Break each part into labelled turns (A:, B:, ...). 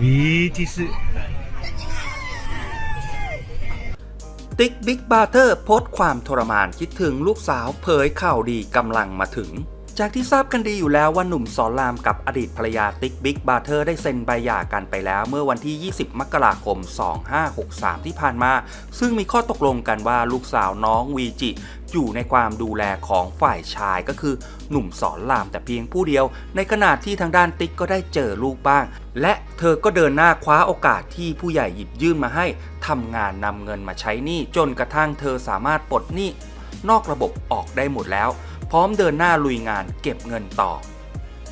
A: วีจิส
B: ติ๊กบิ๊กบาร์เทอร์โพสต์ความทรมานคิดถึงลูกสาวเผยข่าวดีกำลังมาถึง จากที่ทราบกันดีอยู่แล้วว่าหนุ่มสอนรามกับอดีตภรรยาติ๊กบิ๊กบาร์เทอร์ได้เซ็นใบหย่ากันไปแล้วเมื่อวันที่ 20 มกราคม 2563 ที่ผ่านมา ซึ่งมีข้อตกลงกันว่าลูกสาวน้องวีจิอยู่ในความดูแลของฝ่ายชายก็คือหนุ่มสอนรามแต่เพียงผู้เดียว ในขณะที่ทางด้านติ๊กก็ได้เจอลูกบ้าง และเธอก็เดินหน้าคว้าโอกาสที่ผู้ใหญ่หยิบยื่นมาให้ทำงานนำเงินมาใช้หนี้จนกระทั่งเธอสามารถปลดหนี้นอกระบบออกได้หมดแล้ว พร้อมเดินหน้าลุยงานเก็บเงินต่อ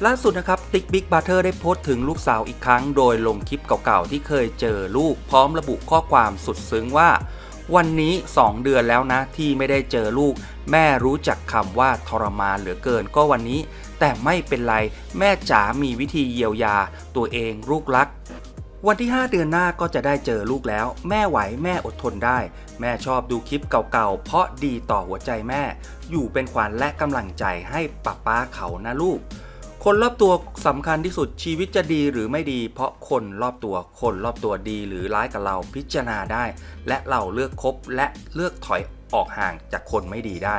B: ล่าสุดนะครับติ๊กบิ๊กบาร์เทอร์ได้โพสต์ถึงลูกสาวอีกครั้ง โดยลงคลิปเก่าๆ ที่เคยเจอลูกพร้อมระบุข้อความสุดซึ้งว่า วันนี้ 2 เดือนแล้วนะที่ไม่ได้เจอลูก แม่รู้จักคำว่าทรมานเหลือเกินก็วันนี้ แต่ไม่เป็นไรแม่จ๋ามีวิธีเยียวยา ตัวเองลูกรัก วันที่ 5 เดือนหน้าก็จะได้เจอลูกแล้ว แม่ไหวแม่อดทนได้ แม่ชอบดูคลิปเก่าๆ เพราะดีต่อหัวใจแม่ อยู่เป็นขวัญและกำลังใจให้ป้าป้าเขานะลูก คนรอบตัวสำคัญที่สุดชีวิตจะดีหรือไม่ดี เพราะคนรอบตัวคนรอบตัวดีหรือร้ายกับเราพิจารณาได้ และเราเลือกคบและเลือกถอยออกห่างจากคนไม่ดีได้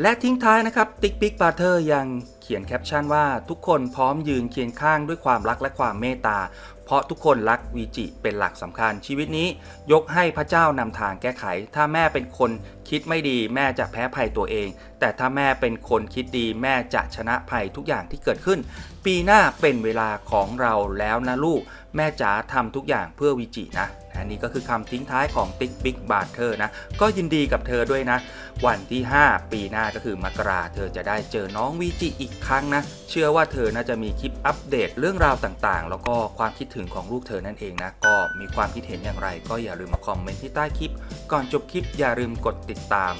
B: และทิ้งท้ายนะครับติ๊กบิ๊กบาเทอร์ยัง ขียนแคปชั่นว่าทุกคนพร้อมยืนเคียงข้างด้วยความรักและความเมตตา เพราะทุกคนรักวีจิเป็นหลักสำคัญ ชีวิตนี้ยกให้พระเจ้านำทางแก้ไข ถ้าแม่เป็นคนคิดไม่ดีแม่จะแพ้ภัยตัวเอง แต่ถ้าแม่เป็นคนคิดดีแม่จะชนะภัยทุกอย่างที่เกิดขึ้น ปีหน้าเป็นเวลาของเราแล้วนะลูก แม่จ๋าทำทุกอย่างเพื่อวีจินะ อันนี้ก็คือคำทิ้งท้ายของติ๊กบิ๊กบาร์เธอร์นะ ก็ยินดีกับเธอด้วยนะ วันที่ 5 ปีหน้าก็คือมกราเธอจะได้เจอน้องวีจิอีกครั้งนะ เชื่อว่าเธอน่าจะมีคลิปอัปเดตเรื่องราวต่างๆ แล้วก็ความคิดถึงของลูกเธอนั่นเองนะ ก็มีความคิดเห็นอย่างไร ก็อย่าลืมมาคอมเมนต์ที่ใต้คลิป ก่อนจบคลิปอย่าลืมกดติดตาม